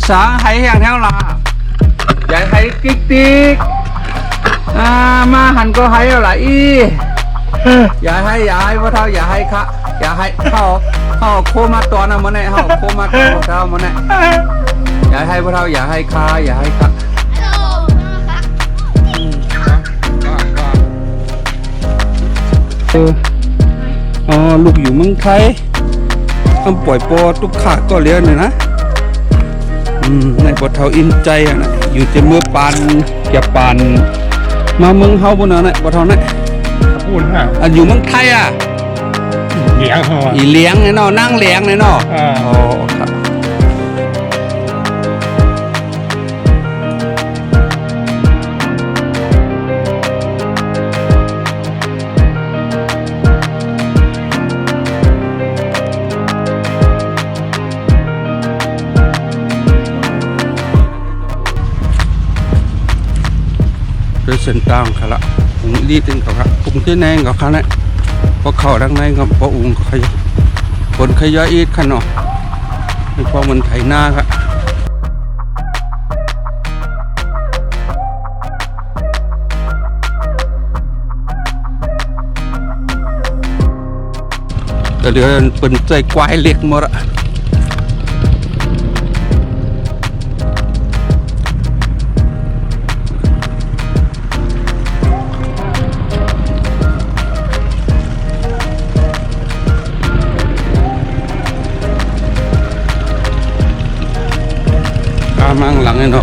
ฮ็ดสางไห้แห้งแถวลาอย่าไห้ติ๊กติ๊กอ่ามาหันก็ไห้แล้วล่ะอีอย่าให้อย่าให้ว่าเท่าอย่าให้คะอย่าให้เข้าเข้าโคมาตัวนะมันเนี่ยเข้าโคมาตัวเท่ามันเนี่ยอย่าให้ว่าเท่าอย่าให้คาอย่าให้คะเอออ๋อลูกอยู่เมืองไทยต้องปล่อยปอตุกขะก็เลี้ยงเลยนะ ในบทเทาอินใจอะนะอยู่จะเมื่อปานแกปานมาเมืองเฮาบนนั้นน่ะบทเทานั้นพูดฮะอะอยู่เมืองไทยอะเลี้ยงเขาอะอีเลี้ยงเนี่ยเนาะนั่งเลี้ยงเนี่ยเนาะอ่าอ๋อครับ โดยเส้นทางค่ะละผมรีดถึงเขาครับผมที่แนงกับเขาเนี่ยพอเข้าทางในก็พอองก็ขยายคนขยายอีกขนเนาะนี่พอมันไถนาครับก็เหลือเป็นใจควายเล็กหมดอะ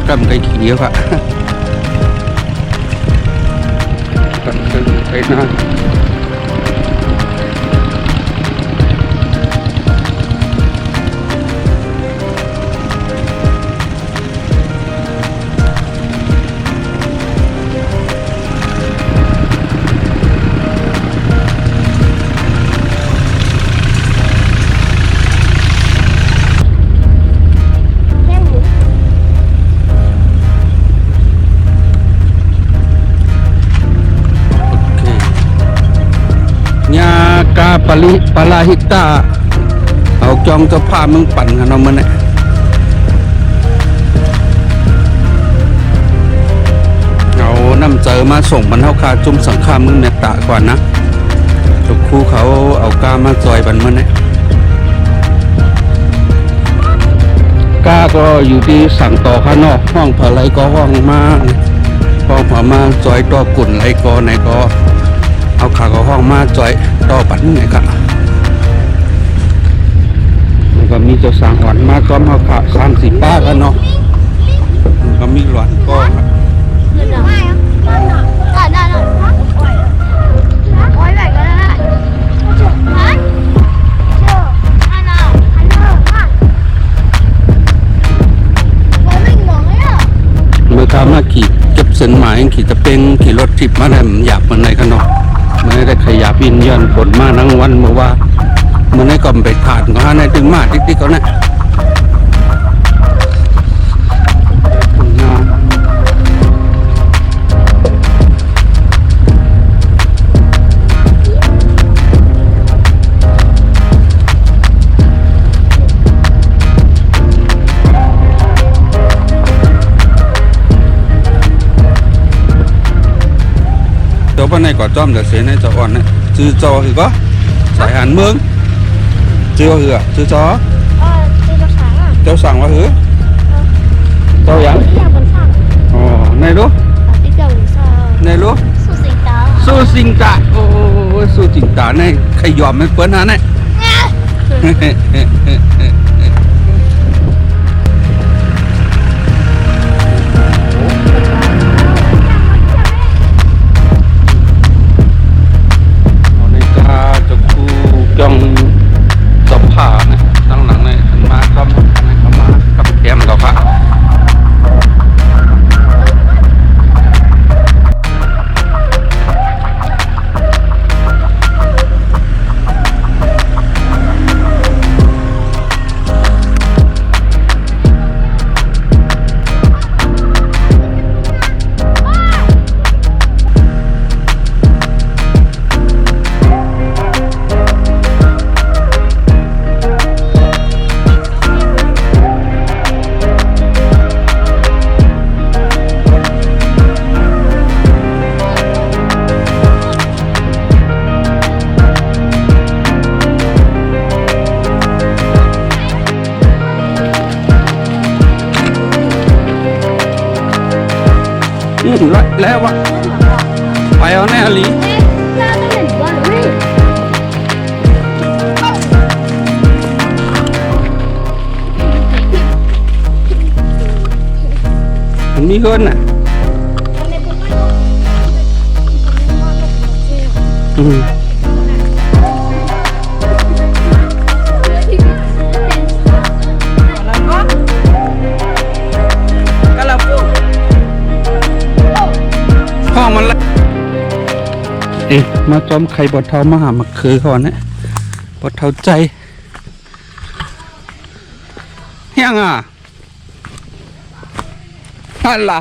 หลังไอ้เนาากาปลิปลาหิตาเอาจองเจ้าภาพมึงปั่นกันเอามาเนี่ยเอาน้ำเจอมาส่งบรรเทาคาจุ่มสังขามึงเนี่ยตะก่อนนะทุกคู่เขาเอากามาจอยบันมาเนี่ยกาก็อยู่ที่สั่งต่อข้างนอกห้องผาไหลก็ห้องมาห้องผามาจอยต่อกุ่นไหลก็ไหนก็ เอาขาก็ห้องมาจอยต่อปัดนไหนครับแล้วก็มีเจ้าสางหวานมาก็มาขาสามสี่ป้ากันเนาะก็มีหลานก็ครับเมื่อข้ามาขี่เก็บเส้นหมายขี่ตะเป็งขี่รถทิพมาได้หยาบมันในกัน เนไม่ได้ขยับอินย้อนฝนมาทั้งวันเมื่อว่ามันได้ก็ไปขาดก็หาในถึงมาติ๊กๆเขาเนี่ย เดี๋ยววันในก็จอมแต่เสียในจะอ่อนเนี่ยจือจอคือก็สายหันเมืองจือว่าคือจือจอเจ้าสั่งว่าคือเจ้าหยังอ๋อในรู้ในรู้สู้สิงตาโอ้ยสู้สิงตาในใครยอมไม่เปิ้นฮะเนี่ย แล้วอะไปเอาแน่ลีมันมีคนอะ มาจอมไข่บดเทามาหามักคือเขาเนี่ยบดเทาใจเฮียงอะนั่นล่ะ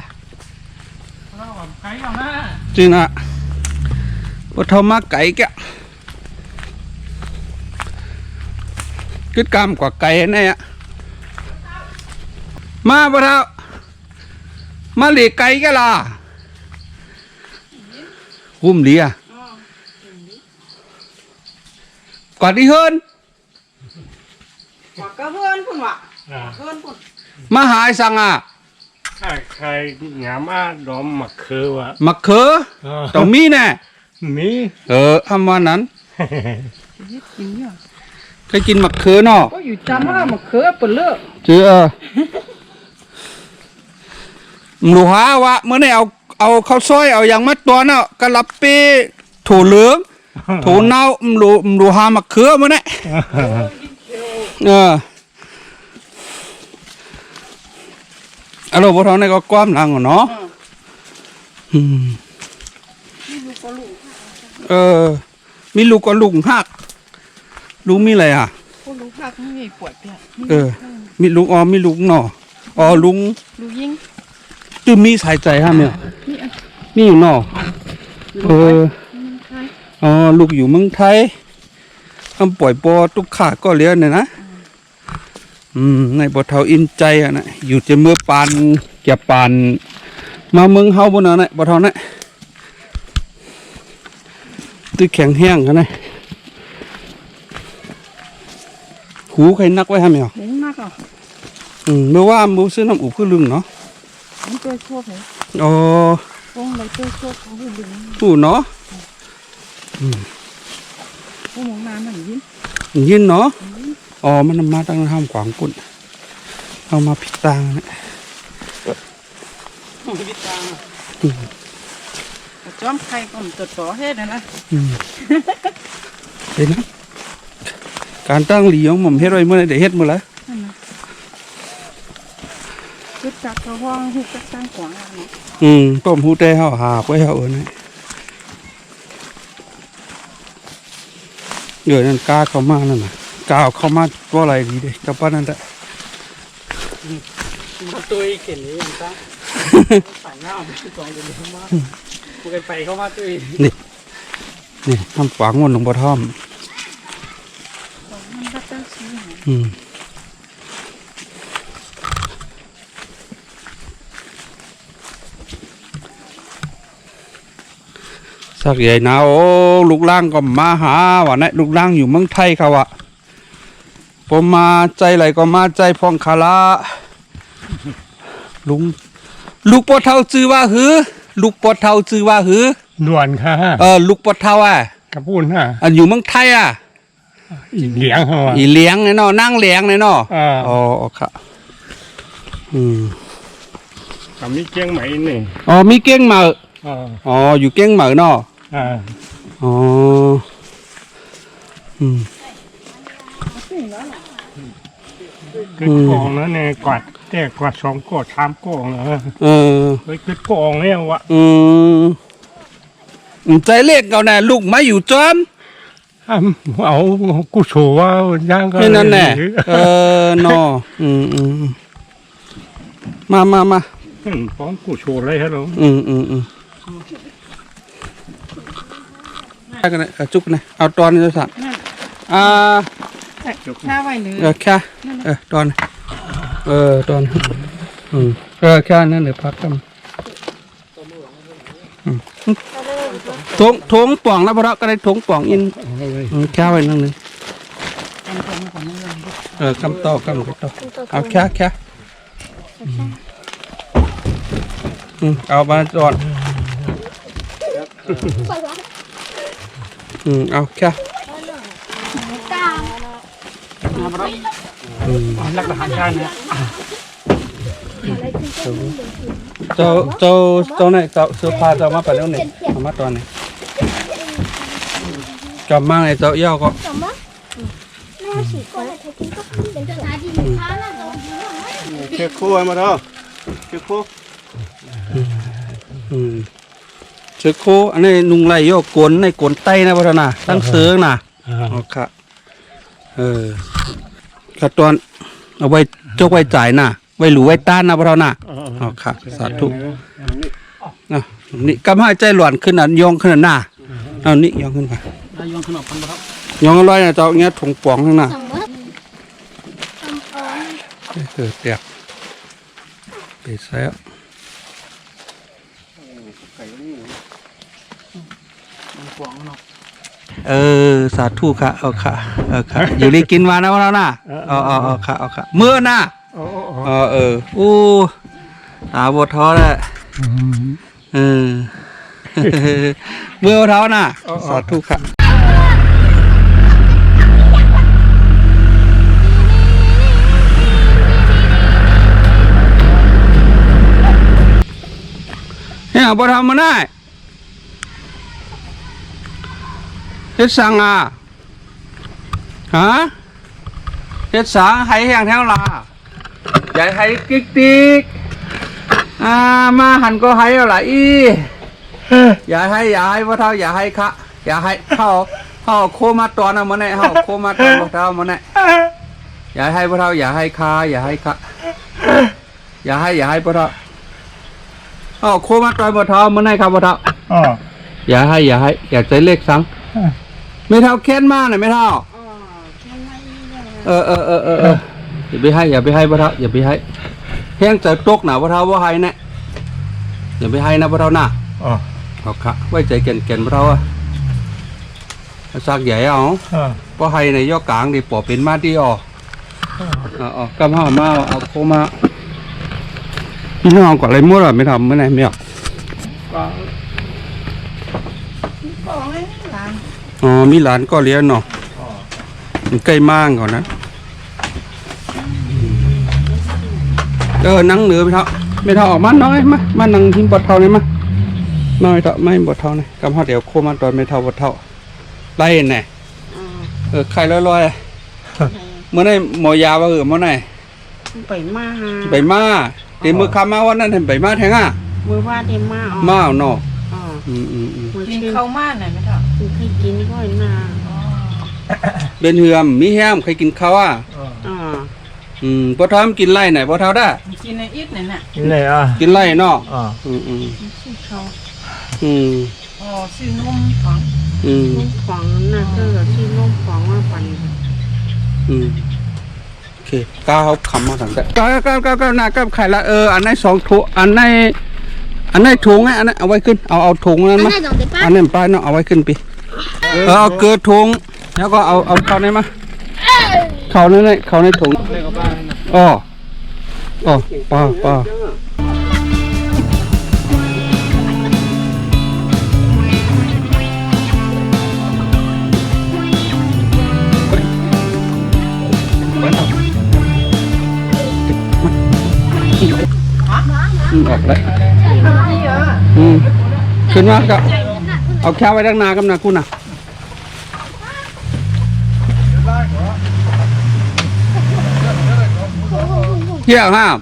ไก่เอาหน้าจริงอะบดเทามาไก่แกกึดกามกว่าไก่แน่อะมาบดเทามาหลีกไก่แกล่ะกุ้มเลีย ก่อนที่เฮิรนว่ากะเพื่อนพุ่นว่ะอ่าเพื่อนพุ่นมาหาไอ้สังอะถ้าใครหยามาดอมหมักคือวะมักเขือต้องมีแน่มีเออทำวันนั้นกินเนี่ยเคยกินมักเขือเนาะก็อยู่จำว่ามาเขือเปิดเลิกเจอเออหมูหาวะเมื่อไหร่เอาเอาข้าวซอยเอาอย่างมัดตัวเนาะกะลับปีถั่วเหลือง ถั่วเน่าหมูหมูหามักเขือมื่อไหร่เอออะโลบ่ท้องนี่ก็ความหลังอะเนาะอืมเออ มีลูกก็ลุงหักลุงมีอะไรอะผู้รู้ภาคไม่มีปวดเนี่ยเออ มีลุงอ๋อมีลุงเนาะอ๋อลุงรู้ยิ่งจือมีสายใจฮะเนี่ยมีอยู่เนาะเออ อ๋อลูกอยู่เมืองไทยทำปล่อยปอตุกขาก็เลี้ยงเนี่ยนะอืมในบ่เท่าอินใจอะนะอยู่จะเมื่อปานแกปานมาเมืองเฮาบ่เนาะนะบ่เท่านะตึกแข็งแห้งกันนะหูใครนักไว้ฮะแมวเลี้ยงมากอะอืมเมื่อว่ามือซื้อน้ำอุคือลึงเนาะมันตัวชั่วเลยอ๋อวงเลยตัวชั่วเขาหูดึงผู้เนาะ ผู้มองน้ำหนังยิ้มยินเนาะอ๋อมันมาตั้งห้ามขวางกุ่นเอามาผิดตางนะพิตังจอมไข่ก่อนตัวต่อเฮ็ดนะนะเห็นนะการตั้งหลีของผมเฮ็ดไว้เมื่อไหร่เดี๋ยวเฮ็ดเมื่อไหร่นั่นนะจักกระห้องหูจักตั้งขวางอะเนาะอืมต้มหูแต่เฮาหาไว้เฮาเอิ้นให้ เดี๋ยวนั่นกล้าเข้ามานั่นน่ะกล้าเอาเข้ามาตัวอะไรดีเด้กับป้านนั่นแหละมาตัวเข็นนี่ยังตั้งใส่หน้าไม่ตองเดือดมากกูไปเข้ามาตัวนี่ทำขวางวนหลวงพ่อท่อมมันก็ตั้งชี้อืม สักใหญ่นะโอ้ลูกล่างก็มาหาวะนะลูกล่างอยู่เมืองไทยเขาวะผมมาใจไหลก็มาใจพองคาราลุงลูกปอเท่าจื้อว่าหือ ลูกปอเท่าจื้อว่าหือด่วนค่ะเออลูกปอเท่าอะกระปูนฮะอันอยู่เมืองไทยอะอีเหลียงเหรออีเลี้ยงเนี่ยเนาะนั่งเลี้ยงเนี่ยเนาะอ่าอ๋อค่ะอืมกับมีเจียงไหมนี่อ๋อมีเก้งเหมาอ่าอ๋ออยู่เก้งเหมาเนาะ อ่าอ๋ออืมคือกองแล้วเนี่ยกวาดแต่กวาดสองกอดสามกองเหรอเออเฮ้ยคือกองเนี่ยวะอืมอืมใจเล็กเอาแน่ลูกมาอยู่จอมอะเอากูโชว์ว่าย่างก็นี่นั่นแน่เออเนาะอืมอืมอืมมามามาอืมฟ้องกูโชว์เลยฮัลโหลอืมอืมอืม ไปกันเลยเอาจุกนะเอาตอนนี้จะสั่งอ่าหน้าไว้เนื้เออแค่เออตอนเออตอนอืมเออแค่นั้นเลยพักกันอืมทงทงป่องแล้วพระก็ได้ทงป่องอินอืมแค่ไว้นั่นเลยเออกำต่อกำต่อเอาแค่แค่อืมอืมเอามาจอด อืมเอาแค่ลักหานชาเนี่ยเจ้าเจ้าเจ้าไหนเจ้าเสื้อผ้าเจ้ามาไปแล้วนี่เอามาตอนนี้กลับมาไหนเจ้าเย้าก็เชือกคู่มาเถอะเชือกคู่อืม เสือโคอันนี้นุ่งไรโยกกวนในกวนไตนะพัฒนาตั้งเสือนะอ๋อครัเออขัดตอนเอาไว้เจ้าไว้จ่ายนะไว้หลูไว้ต้านนะพระนาอ๋อครับสาธุนะนี่กำให้ใจหลอนขึ้นอะยองขึ้นหน้าเอานี่ยองขึ้นไปยองขึ้นมปังครับยองอร้อยนะเจ้าเงี้ยถุงป่องข้างหน้าเออเตียกไปใส่ ขวางเนาะเออ สาธุค่ะเอาค่ะเอาค่ะ อยู่รีกินมานะพ่อท่านน่ะเอาเอาเอาค่ะเอาค่ะเมื่อน่ะโอ้โอ้โอ้เออเอออู้ตาบดท้อแล้วอืมเออเมื่อเท้าน่ะ สาธุค่ะเนี่ยบ่ทำมาได้ เฮ็ดสังอะฮะเฮ็ดสังให้แห้งแถวลาใหญ่ให้กิ๊กติ๊กอ่ามาหันก็ให้เอาล่ะอีอย่าให้อย่าให้พ่อเท่าอย่าให้คะอย่าให้เข้าเข้าโคมาตอนนะมันเนี่ยเข้าโคมาตอนพ่อเท่ามันเนี่ยอย่าให้พ่อเท่าอย่าให้คาอย่าให้คะอย่าให้อย่าให้พ่อเท่าเข้าโคมาตอนพ่อเท่ามันเนี่ยครับพ่อเท่าอ๋ออย่าให้อย่าให้ อย่าใจเลขสัง ไม่เท่าแค้นมากหน่อยไม่เท่าเออเออเออเออเอออย่าไปให้ อย่าไปให้พ่อเท่าอย่าไปให้ แห้งใจตกหนาพ่อเท่าว่าให้เนี่ยอย่าไปให้นะพ่อเท่าน่ะอ๋อเอาค่ะไว้ใจเก่นเก่นเราอะสักใหญ่เอาอ่าเพราะให้ในยอดกลางดีปอเป็นมาดีออกเอาเอากำห้ามาเอาโคมาพี่น้องก่อนอะไรมั่วหรอไม่ทำไม่ไหนไม่เอา อ๋อมีหลานก็เลี้ยงเนาะมันใกล้มากก่อนนะ เออนั่งเหนือไม่เท่าไม่เท่าออกมาน้อยมามานั่งทิ้งบอดเท่านี่มาน้อยเท่าไม่บดเท่านี่กำฮอดเดี๋ยวโคมาตอนไม่เท่าบดเท่าไล่แน่เออไข่ลอยๆเมื่อไหร่หมอยาว่าเออเมื่อไหร่ไปมาหาไปมาเดี๋ยวมือคำมาวันนั้นเห็นไปมาแทงอะมือว่าได้มาอ๋อมาเอาเนาะอ๋ออืมอืมอืมมือกินชื่อข้าวมากหน่อยไหมครับ คือให้กินก้อยนาเป็นเหือมมีแฮมใครกินข้าวอะอ๋ออืมบ่เท่ามันกินไล่ไหนบ่เท่าได้กินในอิดเนี่ยน่ะกินเลยอะกินไล่เนาะอ่าอืมอืมชื่อเขาอืมอ๋อชื่อนุ่มของอืมลูกของน่ะก็ที่ลูกของว่าปันอืมโอเคก้าวคำมาสั่งแต่ก้าวก้าวก้าวก้าวหน้าก้าวไข่ละเอออันไหนสองถุงอันไหน อันนั้นถุงอะอันนั้นเอาไว้ขึ้นเอาเอาถุงนั้นมาอันนั้นป้าเนาะเอาไว้ขึ้นไปเออเอาเกลือถุงแล้วก็เอาเอาเขาในมาเขาในในเขาในถุงอ๋ออ๋อป้าป้าออกแล้ว ขึ้นมาก็เอาแค่ไว้ดังนากับนาคุณน่ะเที่ยวห้าม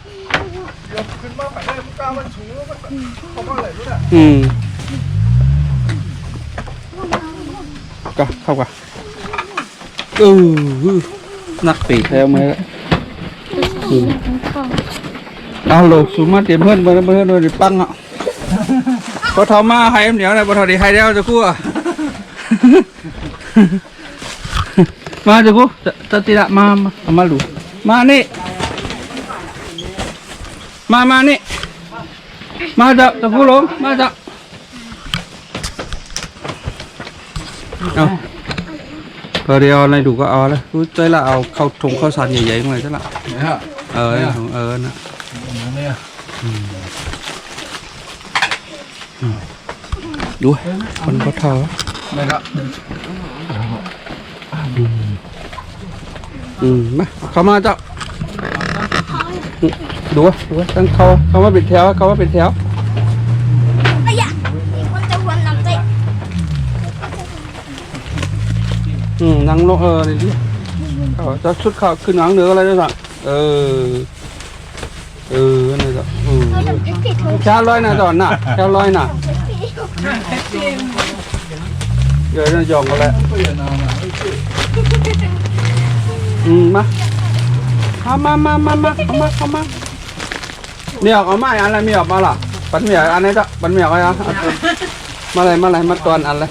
อืมก็เข้ากันเออนักปีกแล้วไหมล่ะอืมเอาโลกสูงมาเตรียมเพื่อนเพื่อนเพื่อนเพื่อนปังอะ พอทอมาให้เหนียวเลยพอทอดีให้แล้วจะคู่อะมาจะคู่ตติละมามาเอามาดูมานี่มามานี่มาจะจะคู่ลงมาจะเอาพอเดียวอะไรดูก็เอาเลยรู้ใจละเอาเข้าถุงข้าวสารใหญ่ๆมาใช่ละเออถุงเออนะ ดูคนก็ท้อนะครับอืมมาเข้ามาเจ้าดูว่าตั้งเขาเขามาเป็นแถวเขามาเป็นแถวอืมนังโลเออนี่ดิเขจะชุดขาวขึ้นหนังเหนืออะไรด้วยสักเออ เออ ก็อืช้าร้อยนะตอนน่ะเช้าร้อยน่ะเดี๋ยวจะยองก็แล้วอืมมาเอามามามามาเอามาเอามาเมียเอามาอะไรเมียมาล่ะปันเมียอันนี้จ้ะปันเมียอะไรมาอะไรมาอะไรมาตอนอันเลย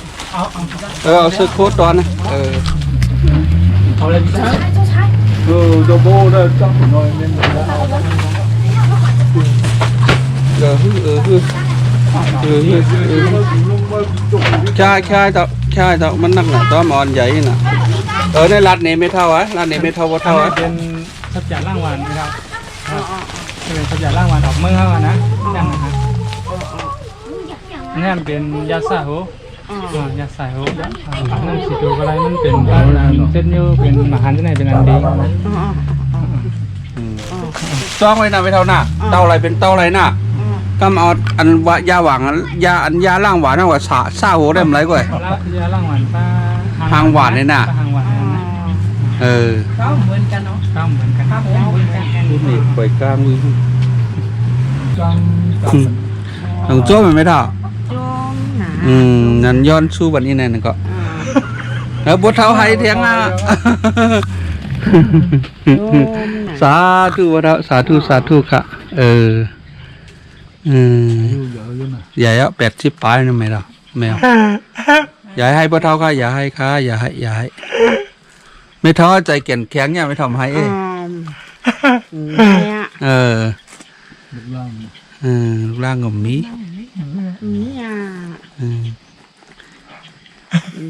เออเอาซื้อโค้ดตอนนะเออเออะไรดีจ้ะเโดโบได้จ้าหน่อยเล่นหน่ย เออเออเออเออใช่ใช่ต่อใช่ต่อมันนักหนาต่อมอนใหญ่น่ะเออในรัดนี้ไม่เท่าอะรัดนี้ไม่เท่าว่าเท่าอะเป็นทับจ่าล่างวานนะครับเป็นทับจ่าล่างวานออกเมืองเขาอะนะนั่นนะฮะนี่นเป็นยาสาโหอ่ายาสาโหนั่นสิตัวอะไรมันเป็นบ้านเส้นยูเป็นมหันที่ไหนเป็นอันดี จ้องไว้นะไม่เท่าหน้าเต้าอะไรเป็นเต้าอะไรน่ะก็เอาอันว่ายาหวานยาอันยาล่างหวานนั่นว่าสาซาโหได้มั้ยก่อยแล้วยาล่างวานป้าหางหวานเลยน่ะหางหวานเลยนะเออก็เหมือนกันเนาะข้ามเหมือนกันข้ามเหมือนกันนี่ปล่อยกล้ามมือจ้องจ้องหลงโจ้มันไม่เท่าจมหนาอืมนั่นย้อนสู้วันนี้แน่นก็อ่าแล้วบทเท้าไห้เทียงอะจมหนา สาธุวะเท้าสาธุสาธุค่ะ เอออืมใหญ่อะแปดสิบปลายนะไม่หรอแมวอย่าให้บทเท้าค่ะอย่าให้ค่ะอย่าให้อย่าให้ไม่ท้อใจเก่นแข็งเนี่ยไม่ทำให้เออ่างเนี่ยเออเออรูปร่างของหมีเนี่ยเออ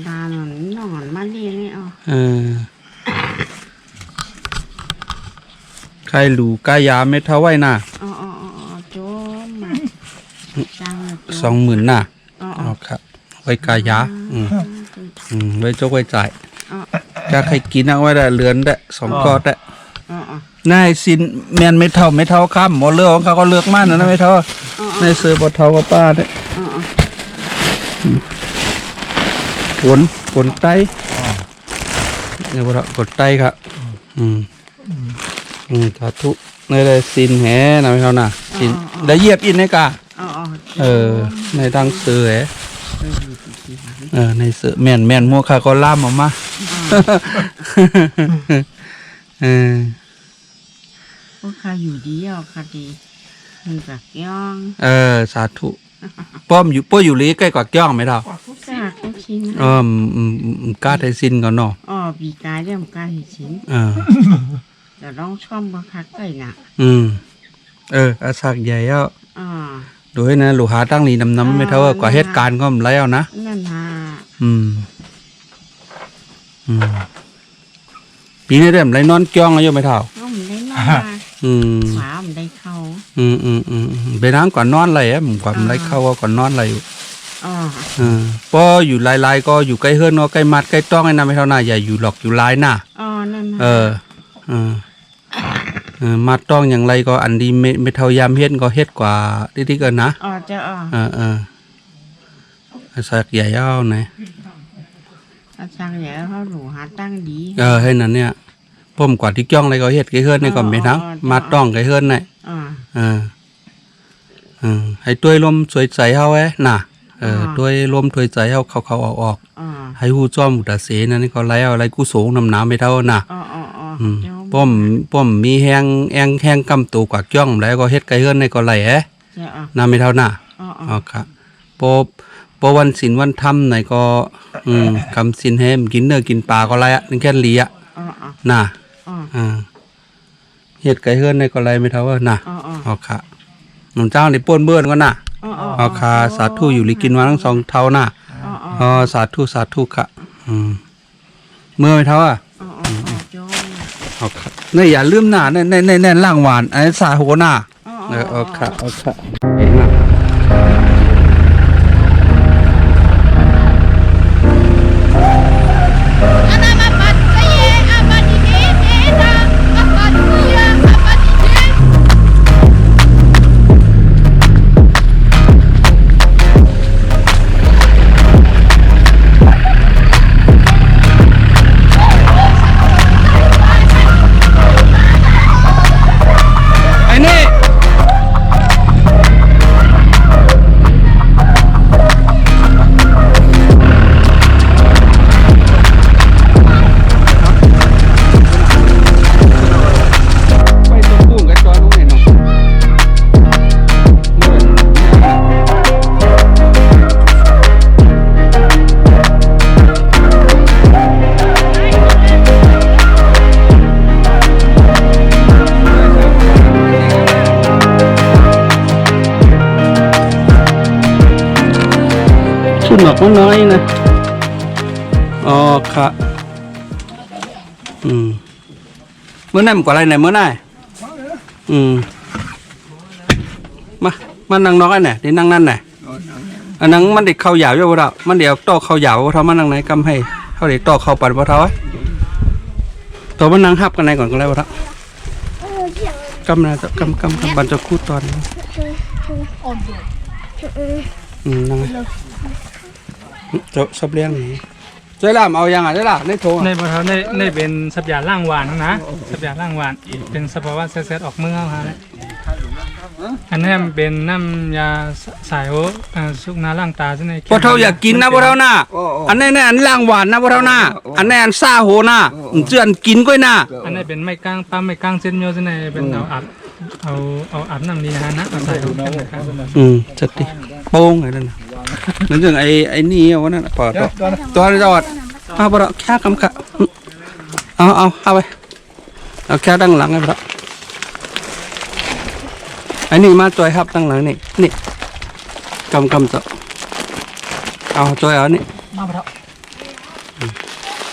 ดานอนนอนมาเรียนนี่อ๋อเออ ใครหลูกายาไม่เท่าไหวน่ะอ๋ออ๋ออ๋อจมมาจังเลยจสองหมื่นน่ะอ๋ออ๋อเอาครับ ไว้กายาอืมอืมไว้จกไว้จ่ายอ๋อถ้าใครกินเอาไว้ได้เรือนได้สองกอดได้อ๋ออ๋อนายสินแมนไม่เท่าไม่เท่าข้ามหมอเลือกของเขาก็เลือกมากนะนะไม่เท่าอ๋อในายเสือบ่เท่ากับป้าได้อ๋ออ๋อผลผลไตเนี่ยบ่เท่ากดไตครับ อืม อืมสาธุในได้สินแหนะไม่เท่าน่ะสินได้เหยียบอินในกาอ๋ออ๋อเออ ในทางเสือแหเออ ในเสือแม่นแม่นมัวคาก็ล่ามออกมาเออพวกข้าอยู่ดีอะค่ะดีมันกับย่อง เออ สาธุป้อมอยู่ป้ออยู่ลีใกล้กว่าจ้องไหมเรากล้าก็ชิ้นเอออืมอืมอืมกล้าไทยสินก่อนเนาะอ๋อปีกายเรื่องกล้าเห็นชิ้น เออแต่ร้องช่อมบักคักไก่น่ะ อืม เอออาสักใหญ่แล้วอ๋อดูให้นะลูกหาตั้งนี้นำน้ำไม่เท่าว่า กว่าเหตุการณ์ก็มันแล้วนะ นั่นฮะอืม อืม ปีนี้เริ่มไรนอนจ้องแล้วยังไม่เท่าก็มันได้นอนมาอืมขวามันได้เข้าอืมอืมอืมอืมไปน้ำก่อนนอนอะไรอะผมก่อนไรเข้าก็ก่อนนอนอะไรอยู่อ๋อเออพออยู่ลายๆก็อยู่ใกล้เฮือนก็ใกล้มัดใกล้ต้องไอ้นะไม่เท่าหน้าอย่าอยู่หลอกอยู่ลายหน้าอ๋อนั่นฮะเออเออเออมัดต้องอย่างไรก็อันดีไม่ไม่เท่ายามเฮ็ดก็เฮ็ดกว่าที่ๆกันนะอ๋อเจ้าอ๋อเออเออไอ้สักใหญ่เอาไหนอาจารย์เดี๋ยวเขาหนูหาตั้งดี เออให้นั่นเนี่ยพ่มกว่าที่จ้องอะไรก็เฮ็ดใกล้เฮือนนี่ก็ไม่ทั้งมัดต้องใกล้เฮือนนี่อ๋อเออเออให้ตัวยลมสวยใจเฮาแอ้น่ะเออตัวยลมถวยใจเฮาเข้าเข้าออกออกอ๋อให้ฮู้จ้อมอุตาเสนั่นนี่ก็ไล่เอาอะไรกูสูงนำน้ำไม่เท่าน่ะ อ๋ออ๋ออ๋ออืมเจ้าป้อมป้อมมีแห้งแองแห้งกำตูกว่าจ้องแล้วก็เฮ็ดไก่เฮือนในก็ไหลแอะเจ้าอ๋อน้ำไม่เท่าน่ะอ๋ออ๋ออ๋อครับปอปอวันศีลวันธรรมไหนก็ อืมกำศีลให้มันกินเนื้อกินปลาก็ไรอะนึงแค่ลีอะอ๋ออ๋อน่ะอ๋ออ่าเฮ็ดไก่เฮือนในก็ไรไม่เท่าว่าน่ะอ๋ออ๋ออ๋อค่ะหนุ่มเจ้านี่ป้วนเบื่อนก็น่ะอ๋ออ๋ออ๋อค่ะสาธุอยู่ลิกินมาทั้งสองเท่าน่ะอ๋ออ๋ออ๋อสาธุสาธุค่ะ อืมเมื่อไม่เท่าอะอ๋ออ๋อเจ้า เอาครับนี่อย่าลืมหน้าในในในในล่างหวานไอ้สาหัวหน้าอ๋อเออ๋ออเอาค่ะเอาค่ะเองนะ อืมเมื่อไหร่มันกว่าอะไรไหนเมื่อไหร่อืมมามานั่งนอกไอ้ไหนที่นั่งนั่นไหนอันนั้นมันเด็กเข้าหยาบอยู่บ่ดอกมันเดี๋ยวโตเข้าหยาบบ่เท่ามันนั่งไหนกำให้เขาเด็กโตเข้าปัดบ่เท่าตัวมันนั่งฮับกันไหนก่อนก็แล้วบ่เท่าเออเดี๋ยวกำนะกำกำกำบันจะคู่ตอนอืมนั่งไงเจ้าสับเลี้ยงนี่ ช่วยล่ามเอายังอะช่วยล่ะในโถงในอะบ่เท่าในในเป็นสับยาล่างหวานนะสับยาล่างหวานเป็นสภาวะเซตๆออกเมืองฮะอันนี้มันเป็นน้ำยาสายโออ่าสุกนาล่างตาใช่ไหมพอเท่าอยากกินนะพอเท่าหน้าอันนี้เนี่ยอันล่างหวานนะพอเท่าหน้าอันนี้อันซ่าโหหน้าเจือนกินก้อยหน้าอันนี้เป็นไม้ก้างปั๊มไม้ก้างเส้นโยใช่ไหมเป็นเอาอัดเอาเอาอัดน้ำดีนะนะเอาใส่ลงไปนะครับอืมจัดดิโป้งไอ้นั่นน่ะ นั่นถึงไอ้ไอ้นี่เอาวะนั่นน่ะปอดตัวตัวนี้จอดเอาบ่ดอกแค่กำกะเอาเอาเอาไปเอาแค่ดังหลังไอ้บ่ดอกไอ้นี่มาจอยครับดังหลังนี่นี่กำกำจะเอาจอยเอานี่มาบ่เท่า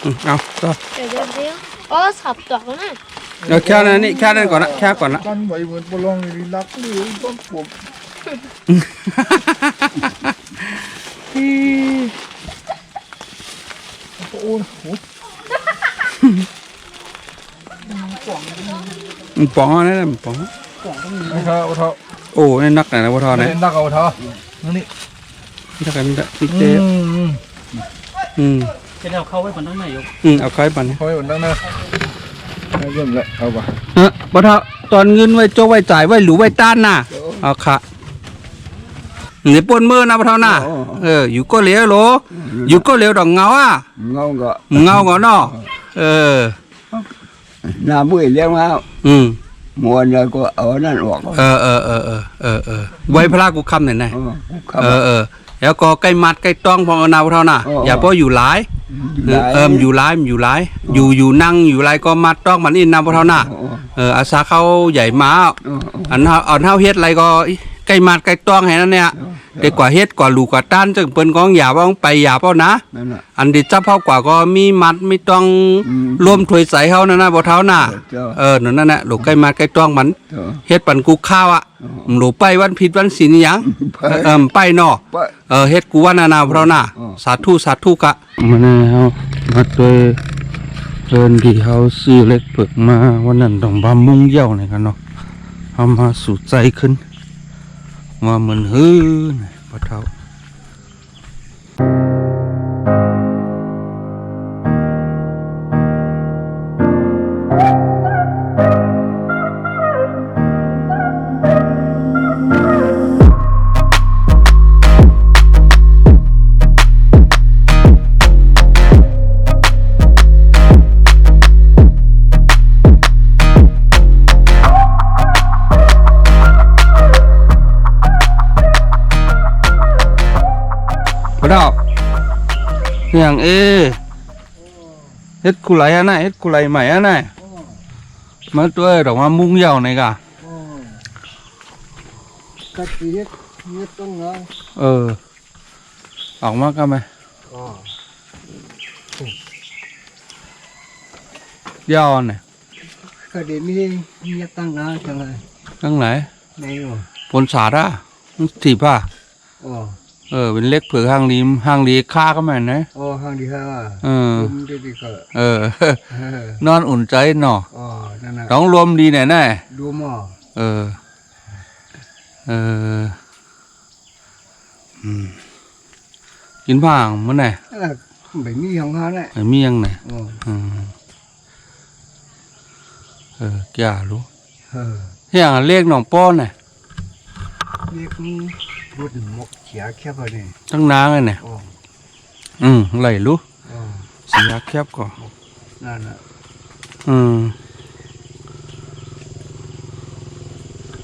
อืมเอาต่อเดี๋ยวเดี๋ยวเดี๋ยวอ๋อสับตัวแล้วนะเอาแค่นั้นนี่แค่นั้นก่อนนะแค่ก่อนนะกันไว้บนบลองลีลักหรือต้นผม โอ้โหมันป๋องอันนั่นมันป๋องนะครับเอาเถอโอ้นี่นักไหนนะวะทอเนี่ยเล่นนักเอาเถอะนี่นักกันนี่เจ๊อืมจะเอาเข้าไว้บนทั้งไหนอยู่อืมเอาค่อยปันนี่ยคอยวันนั้นนะเริ่มแล้วเอาปะเออบ่เท่าตอนเงินไว้โจกไว้จ่ายไว้หรูไว้ต้านน่ะเอาค่ะ นี่ปนมือนะบ่เท่าน่ะเอออยู่ก็เหลียวโหลอยู่ก็เหลียวดอกเงาอะเงาก็เงาก่อนเนาะเออหน้ามือเลี้ยงมาอืมมวนแล้วก็เอานั่นออกเออเออเออเออเออเออไว้พระกูคำไหนไหนเออครับเออเออแล้วก็ใกล้มัดใกล้ต้องพองเอานาบ่เท่าน่ะอ๋ออย่อย่าเพราะอยู่หลายเออเอิมอยู่หลายมันอยู่หลาย อยู่อยู่นั่งอยู่ไรก็มัดต้องมันอินนาบ่เท่าน่ะเออเอออาสาเขาใหญ่มาเอออันเฮาอันเฮาเฮ็ดอะไรก็ ใกล้มาดใกล้ต้องให้นั่นเนี่ยเด็กกว่าเฮ็ดกว่าลูกกว่าต้านจึงเปิ้นกองหยาบ้องไปหยาเป้านะนั่นน่ะอันที่จับเฮากว่าก็มีมัดมีต้องอืมรวมถ้วยใสเฮานั่นน่ะบ่เท่าน่ะเจ้าเออนั่นนั่นน่ะลูกใกล้มาดใกล้ต้องมันเจ้าเฮ็ดปันกูข้าวอะมลูกไปวันผิดวันศีลหยังไปเออไปเนาะไปเออเฮ็ดกูว่านานาเพราะน่ะอ๋อสาธุสาธุกะมาแน่เฮามาด้วยเดินที่เฮาซื้อเล็กเปิกมาวันนั้นต้องบามุ่งเยี่ยวนี่กันเนาะเฮามาสู่ใจขึ้น ว่ามันฮือนะบ่เท่า เรื่องเอเฮ็ดกุไหลอันน่ะเฮ็ดกุไหลใหม่อันน่ะมาตัวดอกมามุ่งเยี่ยวนี่กะกัดเย็ดเย็ดต้องงานเออ ออกมากันไหมยาวเนี่ยก็เดี๋ยวมีเย็ดตั้งงานจังเลยทั้งไหนในหัวผลสาดอะถีบอะอ๋อ เออเป็นเล็กเผือกห้างดีห้างดีค่าก็แม่นนะอ๋อห้างดีฮะเออผมได้ดีก็เออเออ นอนอุ่นใจเนาะอ๋อนั่นน่ะต้องรวมดีแน่แน่ดูหม้อเออ เอออืมกินผ่างมื้อไหนเออไม่มีของเขาเนี่ยไอ้เมียงไหนอ๋ออืมเออแก่รู้เอออย่างเลขหนองป้อนน่ะเรียก มึงพูดหมกเขียแค่พอดีตั้งนางเลยเนี่ยอ๋ออืมไหลรู้อ๋อเสียแคบก่อนนั่นน่ะอืม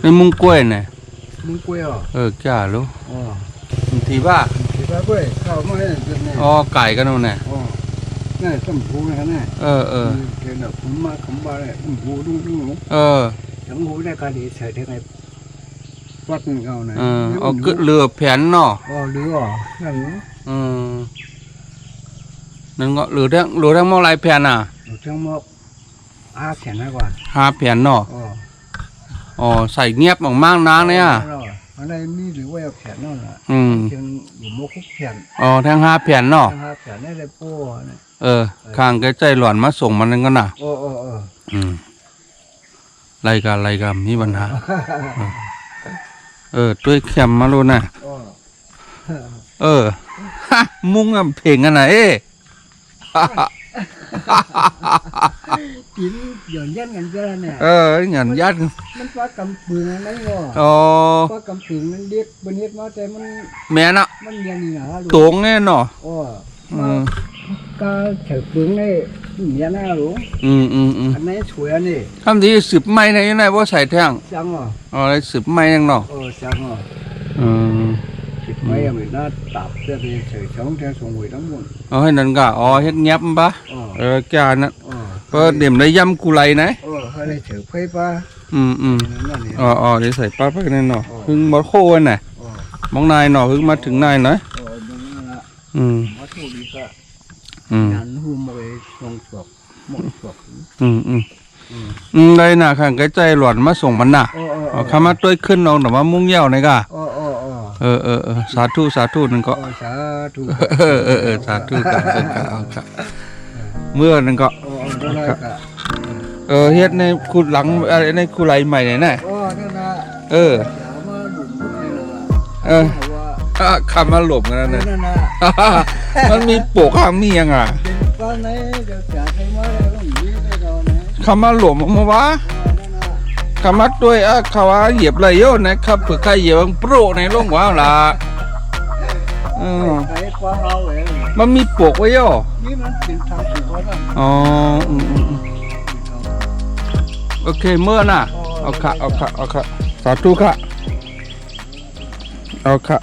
ในมุงกล้วยเนี่ยมึงกล้วยอะเออแก่รู้อ๋อบางทีว่าถือว่ากล้วยเข้ามาให้เป็นไงอ๋อไก่กันเอาเนี่ยอ๋อนี่ต้มหูนะเนี่ยเออเออเดี๋ยวนะผมมาคำว่าเนี่ยต้มหูดุ้งดุ้งเออต้มหูได้การดีใส่ได้ไง วัดนึงเขาเนี่ยเออเอากึเรือแผ่นเนาะอ๋อหรืออ๋อนั่นอืมนั่นก็หรือเรื่องหรือเรื่องมอลายแผ่นอะอยู่ทั้งหมดอาแขนมากกว่าห้าแผ่นเนาะอ๋ออ๋อใส่เงียบออกมากนะเนี่ยอะไรมีหรือว่าแขนนั่นแหละอืมจึงอยู่มคุกแขนอ๋อทั้งห้าแผ่นเนาะทั้งห้าแขนนี่เลยปูเนี่ยเออข้างใกล้ใจหลอนมาส่งมันนั่นก็น่ะโอ้โอ้โอ้อืมไรกันไรกันมีปัญหา เออเออด้วยแคมมาลูนะโอ้เออฮะมุ้งอะเพลงกันนะเอ๊ะกินหย่อนยันกันก็เนี่ยเออเงินญาติมันว่ากำปืนอะไรก็อ๋อว่ากำปืนมันเด็กบนเฮ็ดมาแต่มันแม่น่ะมันยังนี่นะลูกตงแน่เนาะโอ้อืม ก็เฉยปืนนี่เมียนะลูกอืมอืมอืมอันไหนสวยอันนี้คำที่สืบไม่ในยังไงว่าใส่แท่งจังอะอ๋ออะไรสืบไม่ยังเนาะโอ้จังอะอืมคิดไม่ยังไม่น่าตับจะเป็นเฉยช่องแค่สงวยทั้งหมดเอาให้นั่นก็อ๋อเฮ็ดเงียบปะอ๋อเออแกนั่นอ๋อเปิดเดี๋ยวได้ย่ำกุไรนะโอ้ให้ได้เฉยไฟฟ้าอืมอืมนั่นนี่อ๋ออ๋อเดี๋ยวใส่ปลาไปกันเนาะอ๋อพึ่งบอโคกันน่ะโอ้มองนายเนาะพึ่งมาถึงนายเนาะโอ้ตรงนั้นละอืมวัตถุดิบก็ อืม งานหูมาเลยลงศพหมดศพอืมอืมอืมอืมได้น่ะข้างใกล้ใจหลอนมาส่งมันน่ะโอ้โอ้เอาคำมาต้วยขึ้นน้องแต่ว่ามุ่งเหี่ยวนี่ก็โอ้โอ้โอ้เออเออเออสาธุสาธุนั่นก็โอ้สาธุเออเออเออสาธุกันเออก็เอาครับเมื่อนั่นก็โอ้โอ้ได้ก็เออเฮ็ดในคูหลังอะไรในคูไหลใหม่เนี่ยน่ะโอ้นั่นนะเอออย่ามาหลุมพุทธเลยนะเออ ว่าอะ คำมาหลบกันนั่นน่ะนั่นนะมันมีโปกข้างมียังอะเป็นป้าไหนเดี๋ยวจะให้มาแล้วต้องหนีไปเรานะคำมาหลบมาวะโอ้นั่นนะคำมาด้วยอะเขาว่าเหยียบเลยโยนะครับเผื่อใครเหยียบมันโปรในลงว้าวล่ะเออใครป้าเราเองมันมีโปกไว้โยนี่มันเป็นทางสุขภาพอ๋ออืมอืมอืมโอเคเมื่อน่ะ เอาค่ะเอาค่ะเอาค่ะสาธุค่ะเอาค่ะ